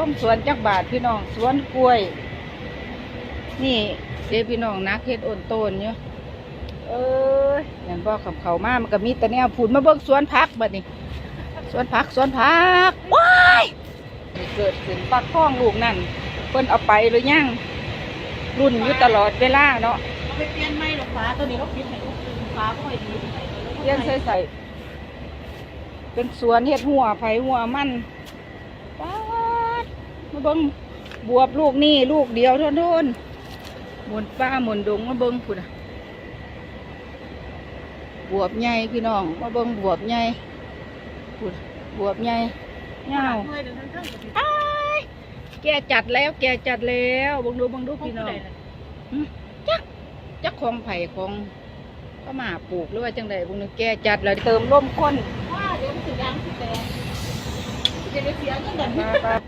ส้มสวนจักบาทพี่น้องสวนกล้วย นี่เด้พี่น้องนักเฮ็ดโอนโตนอยู่เอ้ยนั่นบ่ขับเขามามันก็มีแต่แนวพูนมาเบิ่งสวนผักบัดนี้สวนผักสวนผักว้ายนี่เกิดขึ้นปักท้องลูกนั่นเพิ่นเอาไปหรือยังรุ่นอยู่ตลอดเวลาเนาะเอาไปเปลี่ยนไม้หรอกฟ้าตัวนี้เราคิดให้ลูกคืนฟ้าก็ค่อยดีเลี้ยงใส่ใส่เป็นสวนเฮ็ดหัวไผหัวมันป๊าด มาเบิ่งบวบลูกนี่ลูกเดียวเท่านั้นหมุนป้าหมุนดงมาเบิ่งพุ่นน่ะบวบใหญ่พี่น้องมาเบิ่งบวบใหญ่พุ่นบวบใหญ่ยาวเมื่อยเดี๋ยวทั้งทั้งกับพี่อ้ายแกจัดแล้วแกจัดแล้วเบังดูเบังดูพี่น้องจักจักของไผ่ของก็มาปลูกหรือว่าจังใดเบังดูแกจัดแล้วเติมร่มข้นว่าเดี๋ยวมันสิยังสิแต่จะได้เสียเงินแบบมาครับโ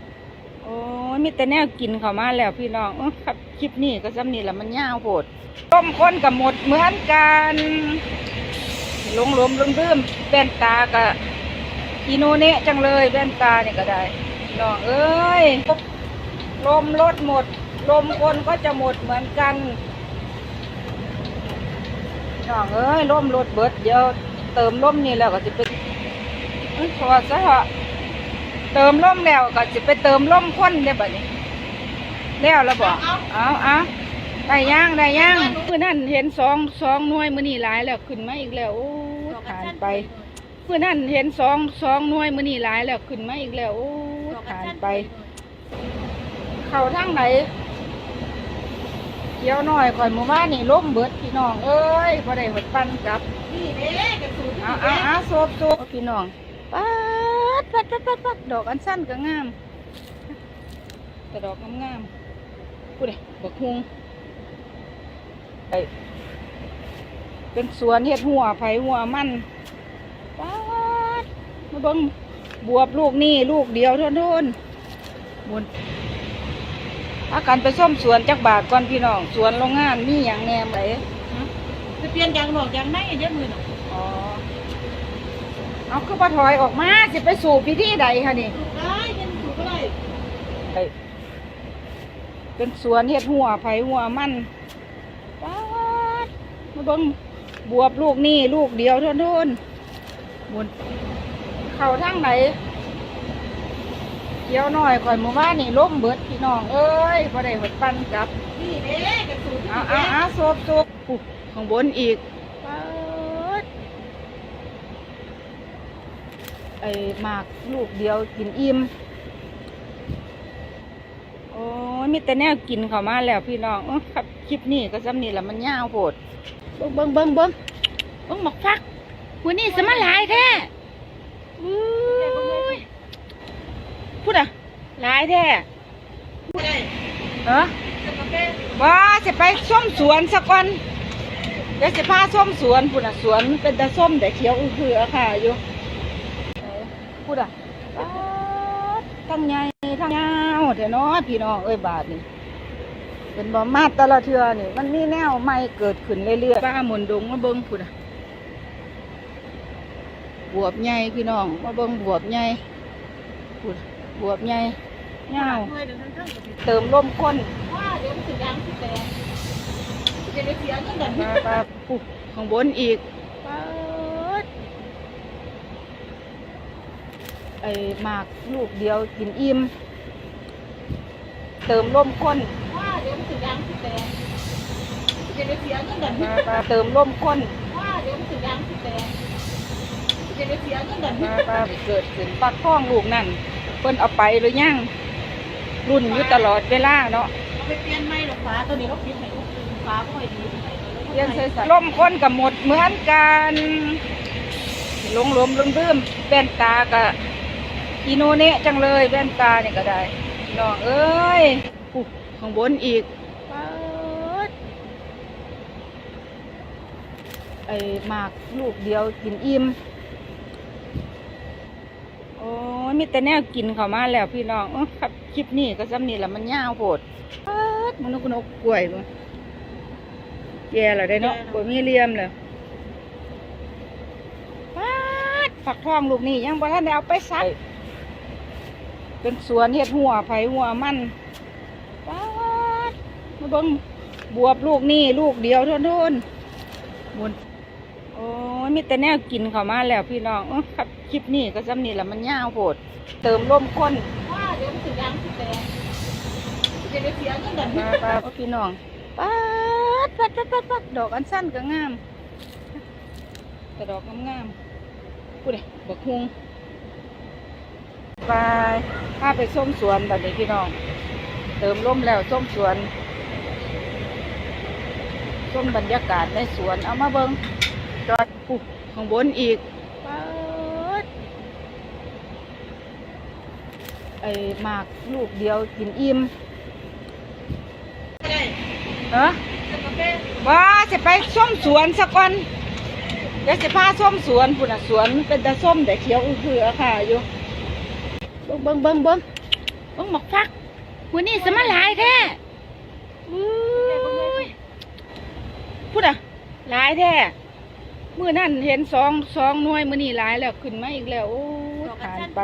อ้ยมีแต่แนวกินเขามาแล้วพี่น้องอครับคลิปนี้ก็ซ้ำนี่แหละมันยาวโพดต้มข้นกับหมดเหมือนกันหลงหลมลืมลืมแว่นตากับอีโนเนะจังเลยแว่นตาเนี่ยก็ได้น้องเอ้ยลมลดหมด ลมคนก็จะหมดเหมือนกันน้องเอ้ยลมลดเบิดเดียวเติมลมนี่แล้วก็จะเป็นอื้อพอซะเหอะ เติมล่มแล้วก็จะไปเติมล่มข้นได้บ่นี้แล้วแล้วบอกเอาเอาได้ย่างได้ย่างมื่อนั้นเห็นสองสองหน่วยมื้อนี้หลายแล้วขึ้นมาอีกแล้วโอ้ยผ่านไปมื่อนั้นเห็นสองสองหน่วยมื้อนี้หลายแล้วขึ้นมาอีกแล้วโอ้ยผ่านไป เข้าทางไหนเกี่ยวหน่อยข่อยหมู่บ้านนี่ล่มเบิดพี่น้องเอ้ยพอได้หดปันกลับนี่เด้กระสุนเอาเอาเอาโซบโซบพี่น้องปัด ปัดปัดปัดปัดดอกอันสั้นก็งาม แต่ดอกงามงามๆพูดเลยบักฮุงไปเป็นสวนเฮ็ดหัวไผหัวมันปัดมาเบิ่งบวบลูกนี่ลูกเดียวเท่านั้นบุญอากันไปส้มสวนจักบาทก่อนพี่น้อง สวนโรงงานมีอย่างแหนมไหนจะเปลี่ยนยางหนอกยางในเยอะมือหน่อยอ๋อ เอาคือปถอยออกมาสิไปสู่พิธีใดคะนี่ถูกได้ยังถูกก็ได้ไปเป็นสวนเฮ็ดหัวไผหัวมันป๊าดมาเบิ่งบวบลูกนี่ลูกเดียวเท่านั้นบุญเข้าทางไหนเกี่ยวหน่อยข่อยหมู่บ้านนี่ล้มเบิดพี่น้องเอ้ยพอได้หดปันกลับนี่เด้กระสุนเอาเอาเอาโซบโซบปุ๊บข้างบนอีกป๊าด ไอ้หมากลูกเดียวกินอิ่มโอ้ยมีแต่แนวกินเข้ามาแล้วพี่น้องอครับคลิปนี้ก็ซ้ำนี่แหละมันยาวโพดเบิ้งเบิ้งเบิ้งเบิ้งเบิ้งหมกฟักวันนี้สมาหลายแท้อุ้ยพูดอะหลายแท้เออจะกาแฟว่าจะไปส้มสวนสักวันเดี๋ยวจะพาส้มสวนพูดอะสวนเป็นแต่ส้มแต่เขียวอือคืออะค่ะอยู่ พูดอะป๊าดทั้งใหญ่ทั้งยาวเถอะเนาะพี่น้องเอ้ยบาทนี่เป็นบ่มาแต่ละเทือนี่ มันมีแนวใหม่เกิดขึ้นเรื่อยๆป้าหมุนดงมาเบิ่งพุ่นน่ะบวบใหญ่พี่น้องมาเบิ่งบวบใหญ่พุ่นบวบใหญ่ยาวเมื่อยเดี๋ยวทั้งทั้งกับพี่เติมร่มข้นว่าเดี๋ยวมันสิยังสิแต่จะได้เสียเงินแบบมาปาปุ๊บข้างบนอีกป๊าด ไอ้หมากลูกเดียวกินอิ่มเติมร่มข้นว่าเดี๋ยวมันสิยังสิแต่จะได้เสียเงินแบบมาปาเติมร่มข้นว่าเดี๋ยวมันสิยังสิแต่จะได้เสียเงินแบบมาปาเกิดขึ้นปักท้องลูกนั่นเพิ่นเอาไปหรือยังรุ่นอยู่ตลอดเวลาเนาะเอาไปเปลี่ยนไม้หรอกฟ้าตัวนี้เราคิดให้ลูกคืนฟ้าก็ค่อยดีเลี้ยงใส่ใส่ร่มข้นกับหมดเหมือนกันหลงหลมลืมลืมแว่นตากับ อีโนเนะจังเลยแว่นตาเนี่ยก็ได้น้องเอ้ยปุ๊บข้างบนอีกป๊าดไอ้หมากลูกเดียวกินอิ่มโอ้ยมีแต่แนวกินเข้ามาแล้วพี่น้องเอ้อครับคลิปนี้ก็ซ้ำนี่แหละมันยาวโพดป๊าดมันกนกกล้วยบ่แย่แล้วได้เนาะบ่มีเหลี่ยมเลยป๊าดฝักทองลูกนี่ยังบ่ทันได้เอาไปใส่ เป็นสวนเฮ็ดหัวไผหัวมันป๊าดมาเบิ่งบวบลูกนี่ลูกเดียวโทนบุญโอ้ยมีแต่แนวกินเข้ามาแล้วพี่น้องอครับคลิปนี้ก็จำนี่แหละมันยาวโพดเติมลมข้นว่าเดี๋ยวมันถึงยางสิแตกจะได้เสียเงินดันมาปาพี่น้องป๊าดปัดปัดปัดปัดดอกอันสั้นก็งามแต่ดอกงามๆพูดเลยบักฮุง ไปพาไปส้มสวนแบบนี้พี่น้อง เติมลมแล้วส้มสวนส้มบรรยากาศในสวน เอามาเบิงจอดปุ๊บข้างบนอีกป๊าดไอ้หมากลูกเดียวกินอิ่มได้เออจะกาแฟว่าจะไปส้มสวนสักวันเดี๋ยวจะพาส้มสวนพุ่นสวนเป็นตาส้มแต่เขียวอือคืออะค่ะอยู่ บิ้งเบิ้งเบิ้งเบิ้งเบิ้งหมกฟักวันนี้สมาหลายแท้อุ้ยพูดอะหลายแท้มื่อนั่นเห็นสองสองหน่วยมื่อนี้หลายแล้วขึ้นมาอีกแล้วโอ้ยผ่านไป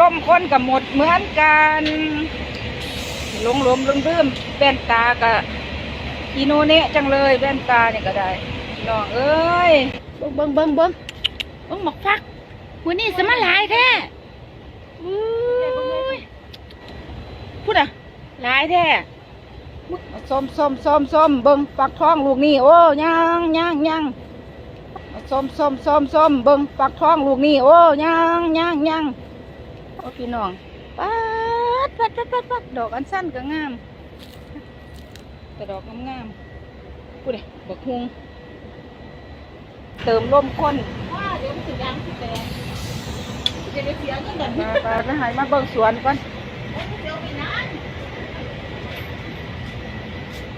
ลมคนกับหมดเหมือนกันหลงหลมลืมลืมแว่นตากับอีโนเนะจังเลยแว่นตาเนี่ยก็ได้น้องเอ้ยเบิ้งเบิ้งเบิ้งเบิ้งเบิ้งหมอกฟักวันนี้สมาหลายแท้อุ้ย พูดอะหลายแท้ส้มส้มส้มส้มเบิ้งฟักทองลูกนี่โอ้ย่างย่างย่างส้มส้มส้มส้มเบิ้งฟักทองลูกนี่โอ้ย่างย่างย่างโอ้พี่น้องปัดปัดปัดปัดปัดดอกอันสั้นก็งามแต่ดอกงามๆพูดเลยบักฮุงเติมลมข้นว่าเดี๋ยวมันถึงยางสิแตก จะได้เสียเงินนมาไปไปหายมาเบิ่งสวนก่อนเดี๋ยวไปนาน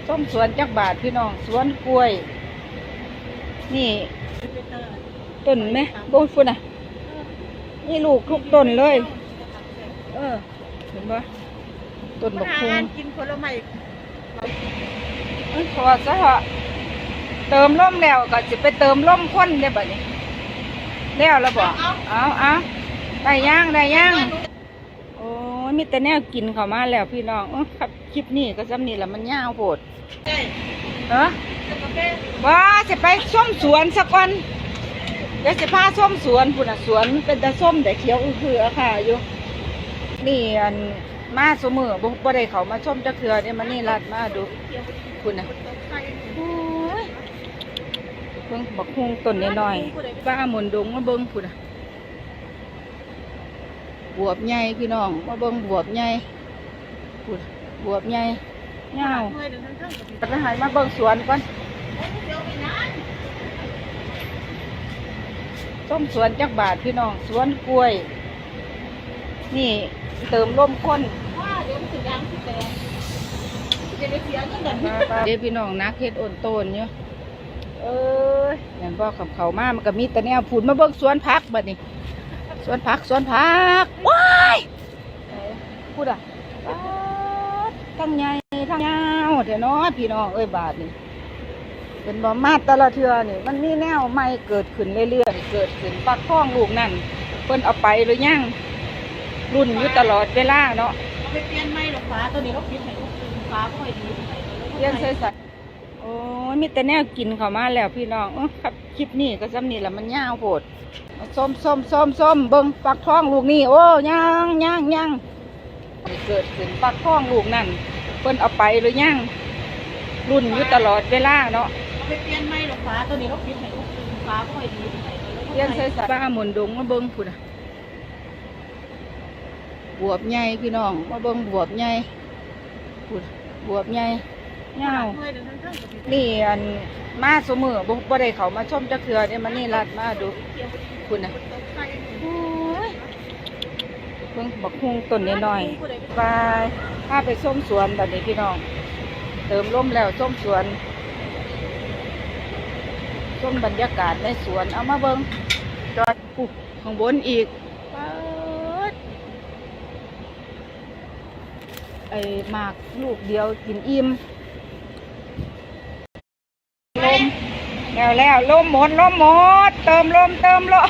ส้มสวนจักบาทพี่น้องสวนกล้วย นี่ต้นไหมบงฝุ่นอะ นี่ลูกทุกต้นเลย เออ เห็นปะต้นบักฮุงกินผลไม้เอ้ยขอซะเถอะเติมลมแล้วก็จะไปเติมลมข้นได้บัดนี้ แล้วแล้วบอกเอาเอา ได้ย่างได้ย่างโอ้ยมีแต่แนวกินเข้ามาแล้วพี่น้องเอ้อครับคลิปนี้ก็จำนี่แหละมันยาวโพดได้เออจะกาแฟว่าจะไปส้มสวนสักวันเดี๋ยวจะพาส้มสวนพุ่นน่ะสวนเป็นตาส้มแต่เขียวอือคืออะค่ะอยู่นี่อันมาสมือบ่บ่ได้เขามาส้มจักเทือเนี่ยมันนี่ลัดมาดูคุณนะเบิ่งบักฮุงต้นน้อยๆป้าหมุนดงมาเบิ่งพุ่นะ บวบใหญ่พี่น้องมาเบิ่งบวบใหญ่พุ่นบวบใหญ่ยาวเมื่อเดือนทั้งๆกับพี่ไปหายมาเบิ่งสวนก่อนเดี๋ยวไปนานส้มสวนจักบาทพี่น้องสวนกล้วย นี่เติมลมข้นว่าเดี๋ยวมันถึงยางสิแตกจะได้เสียเงินดันเดี๋ยวพี่น้องนักเฮ็ดอ่อนโตนอยู่เอ้ยอย่างพ่อขับเขามามันก็มีแต่แนวผุนมาเบิ่งสวนพักบัดนี้ สวนพักสวนพักว้ายเอ้ยพูดอะป๊าดทั้งใหญ่ทั้งยาวเดี๋ยวน้อพี่น้องเอ้ยบาทนี่เป็นบ่มาแต่ละเทือนี่มันมีแนวใหม่เกิดขึ้นเรื่อยๆเกิดขึ้นปักท้องลูกนั่นเพิ่นเอาไปหรือยังรุ่นอยู่ตลอดเวลาเนาะไปเปลี่ยนไม่หรอกฟ้าตัวนี้เราคิดให้ลูกฟ้าก็ไม่ดีเรียนใส่ใส่ โอ้ยมีแต่แนวกินเข้ามาแล้วพี่น้องเอ้อครับคลิปนี้ก็จำนี่แหละมันยาวโพดส้มส้มส้มส้มเบิ้งปักท้องลูกนี่โอ้ย่างย่างย่างเกิดขึ้นปักท้องลูกนั่นเพิ่นเอาไปหรือยังรุ่นอยู่ตลอดเวลาเนาะไปเปลี่ยนไม่หรอกฟ้าตัวนี้เราคิดให้ลูฟ้าก็ไม่ดีเรียนใส่ใส่ป้าหมุนดงมาเบิ้งพุ่นบวบใหญ่พี่น้องมาเบิ้งบวบใหญ่พุ่นบวบใหญ่ย เมื่อเดือนทั้งๆกับพี่นี่อันมาสมือบ่บ่ได้เขามาชมจักเทือเนี่ยมันนี่ลัดมาดูคุณนะโอ้ยเบิ่งบักฮุงต้นน้อยไปพาไปส้มสวนแบบนี้พี่น้อง เติมลมแล้วส้มสวนส้มบรรยากาศในสวนเอามาเบิ่งจอดปุ๊บข้างบนอีกป๊าดไอ้หมากลูกเดียวกินอิ่ม ลมแล้วแล้วลมหมดลมหมด เติมลมเติมลม